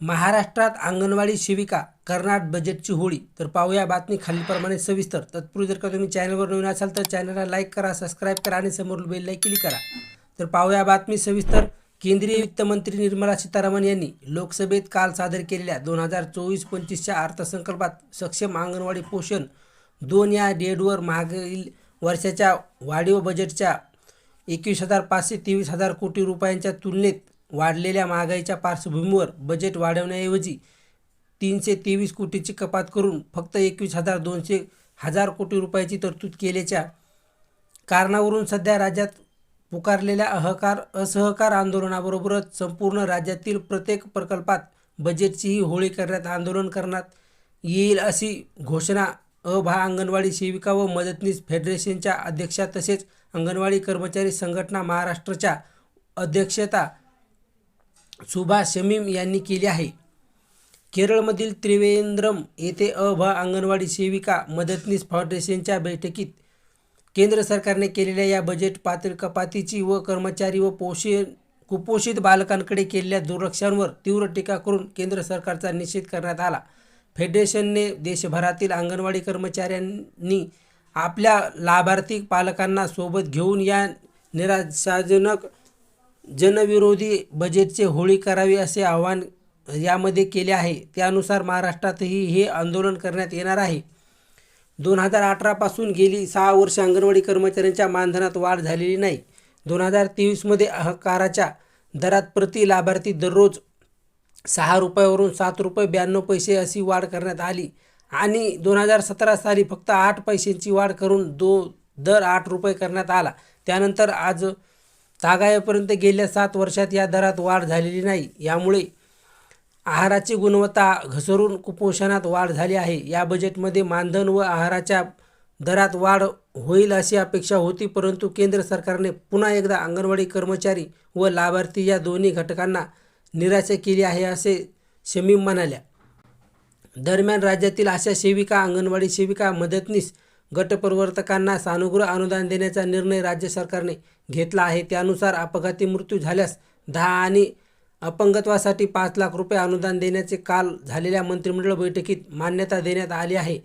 महाराष्ट्रात अंगणवाडी सेविका करणार बजेटची होळी. तर पाहूया बातमी खालीलप्रमाणे सविस्तर. तत्पूर्वी जर का तुम्ही चॅनलवर नवीन असाल तर चॅनलला लाईक करा सबस्क्राईब करा आणि समोर बेलला क्लिक करा. तर पाहूया बातमी सविस्तर. केंद्रीय वित्तमंत्री निर्मला सीतारामन यांनी लोकसभेत काल सादर केलेल्या दोन हजार चोवीस पंचवीसच्या अर्थसंकल्पात सक्षम अंगणवाडी पोषण दोन या डेडवर मागील वर्षाच्या वाढीव बजेटच्या एकवीस हजार पाचशे तेवीस हजार कोटी रुपयांच्या तुलनेत वाढलेल्या महागाईच्या पार्श्वभूमीवर बजेट वाढवण्याऐवजी तीनशे तेवीस कोटीची कपात करून फक्त एकवीस हजार दोनशे हजार कोटी रुपयाची तरतूद केल्याच्या कारणावरून सध्या राज्यात पुकारलेल्या अहकार असहकार आंदोलनाबरोबरच संपूर्ण राज्यातील प्रत्येक प्रकल्पात बजेटचीही होळी करण्यात आंदोलन करण्यात येईल अशी घोषणा अभा अंगणवाडी सेविका व मदतनीस फेडरेशनच्या अध्यक्षा तसेच अंगणवाडी कर्मचारी संघटना महाराष्ट्राच्या अध्यक्षता सुभाष शमीम यांनी केली आहे. केरळमधील त्रिवेंद्रम येथे अभा अंगणवाडी सेविका मदतनीस फाउंडेशनच्या बैठकीत केंद्र सरकारने केलेल्या या बजेट पातळी कपातीची व कर्मचारी व पोषण कुपोषित बालकांकडे केलेल्या दुर्लक्षांवर तीव्र टीका करून केंद्र सरकारचा निषेध करण्यात आला. फेडरेशनने देशभरातील अंगणवाडी कर्मचाऱ्यांनी आपल्या लाभार्थी पालकांना सोबत घेऊन या निराशाजनक जनविरोधी बजेटचे होळी करावी असे आवाहन यामध्ये केले आहे. त्यानुसार महाराष्ट्रातही हे आंदोलन करण्यात येणार आहे. दोन हजार अठरापासून गेली सहा वर्ष अंगणवाडी कर्मचाऱ्यांच्या मानधनात वाढ झालेली नाही. दोन हजार तेवीसमध्ये अहकाराच्या दरात प्रति लाभार्थी दररोज सहा रुपयावरून सात रुपये ब्याण्णव पैसे अशी वाढ करण्यात आली आणि दोन हजार सतरा साली फक्त आठ पैशांची वाढ करून दो दर आठ रुपये करण्यात आला. त्यानंतर आज तागायापर्यंत गेल्या सात वर्षात या दरात वाढ झालेली नाही. यामुळे आहाराची गुणवत्ता घसरून कुपोषणात वाढ झाली आहे. या बजेटमध्ये मानधन व आहाराच्या दरात वाढ होईल अशी अपेक्षा होती परंतु केंद्र सरकारने पुन्हा एकदा अंगणवाडी कर्मचारी व लाभार्थी या दोन्ही घटकांना निराशा केली आहे असे शमीम म्हणाल्या. दरम्यान राज्यातील अशा सेविका अंगणवाडी सेविका मदतनीस गटप्रवर्तकांना सानुग्रह अनुदान देण्याचा निर्णय राज्य सरकारने घेतला आहे. त्यानुसार अपघाती मृत्यू झाल्यास दहा आणि अपंगत्वासाठी पाच लाख रुपये अनुदान देण्याचे काल झालेल्या मंत्रिमंडळ बैठकीत मान्यता देण्यात आली आहे.